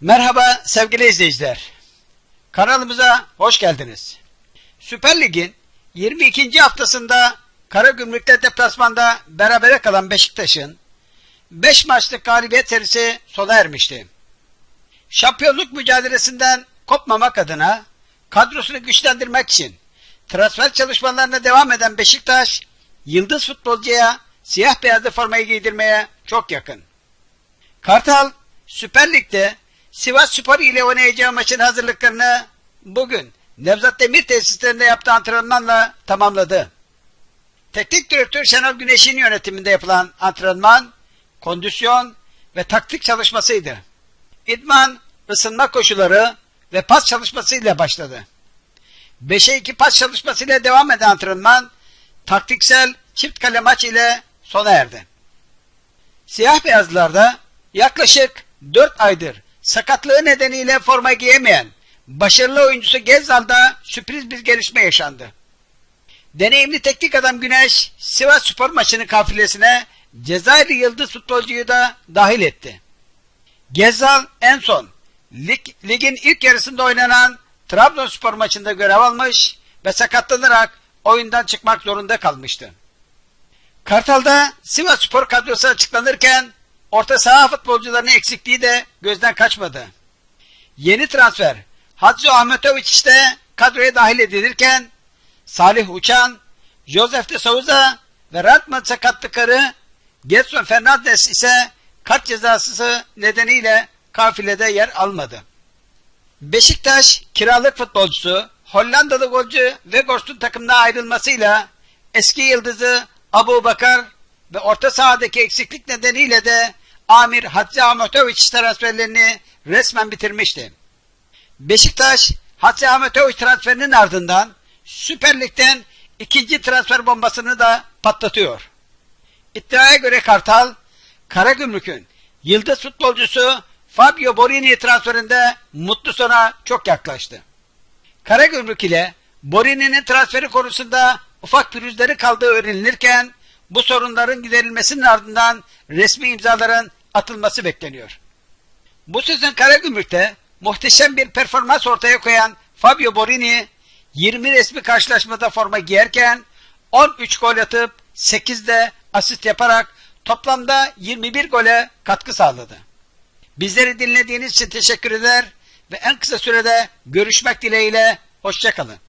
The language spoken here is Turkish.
Merhaba sevgili izleyiciler. Kanalımıza hoş geldiniz. Süper Lig'in 22. haftasında Karagümrük'te deplasmanda berabere kalan Beşiktaş'ın 5 maçlık galibiyet serisi sona ermişti. Şampiyonluk mücadelesinden kopmamak adına kadrosunu güçlendirmek için transfer çalışmalarına devam eden Beşiktaş, yıldız futbolcuya siyah beyazlı formayı giydirmeye çok yakın. Kartal Süper Lig'de Sivas Spor ile oynayacağı maçın hazırlıklarını bugün Nevzat Demir tesislerinde yaptığı antrenmanla tamamladı. Teknik direktör Şenol Güneş'in yönetiminde yapılan antrenman, kondisyon ve taktik çalışmasıydı. İdman, ısınma koşuları ve pas çalışmasıyla başladı. 5'e 2 pas çalışmasıyla devam eden antrenman, taktiksel çift kale maç ile sona erdi. Siyah beyazlarda yaklaşık 4 aydır sakatlığı nedeniyle forma giyemeyen başarılı oyuncusu Gezzal'da sürpriz bir gelişme yaşandı. Deneyimli teknik adam Güneş Sivas Spor maçının kafilesine Cezayirli yıldız futbolcuyu da dahil etti. Gezzal en son lig, ligin ilk yarısında oynanan Trabzonspor maçında görev almış ve sakatlanarak oyundan çıkmak zorunda kalmıştı. Kartal'da Sivas Spor kadrosu açıklanırken orta saha futbolcularının eksikliği de gözden kaçmadı. Yeni transfer Hacı Ahmetoviç de kadroya dahil edilirken Salih Uçan, Josef de Souza ve Radman sakatlıkları Getson Fernandes ise kart cezası nedeniyle kafilede yer almadı. Beşiktaş kiralık futbolcusu Hollandalı golcü Weghorst'un takımına ayrılmasıyla eski yıldızı Abu Bakar ve orta sahadaki eksiklik nedeniyle de Amir Hacı Ahmetoviç transferlerini resmen bitirmişti. Beşiktaş Hacı Ahmetoviç transferinin ardından Süper Lig'den ikinci transfer bombasını da patlatıyor. İddiaya göre Kartal, Karagümrük'ün yıldız futbolcusu Fabio Borini transferinde mutlu sona çok yaklaştı. Karagümrük ile Borini'nin transferi konusunda ufak pürüzleri kaldığı öğrenilirken bu sorunların giderilmesinin ardından resmi imzaların atılması bekleniyor. Bu sezon Karagümrük'te muhteşem bir performans ortaya koyan Fabio Borini 20 resmi karşılaşmada forma giyerken 13 gol atıp 8 de asist yaparak toplamda 21 gole katkı sağladı. Bizleri dinlediğiniz için teşekkür eder ve en kısa sürede görüşmek dileğiyle hoşçakalın.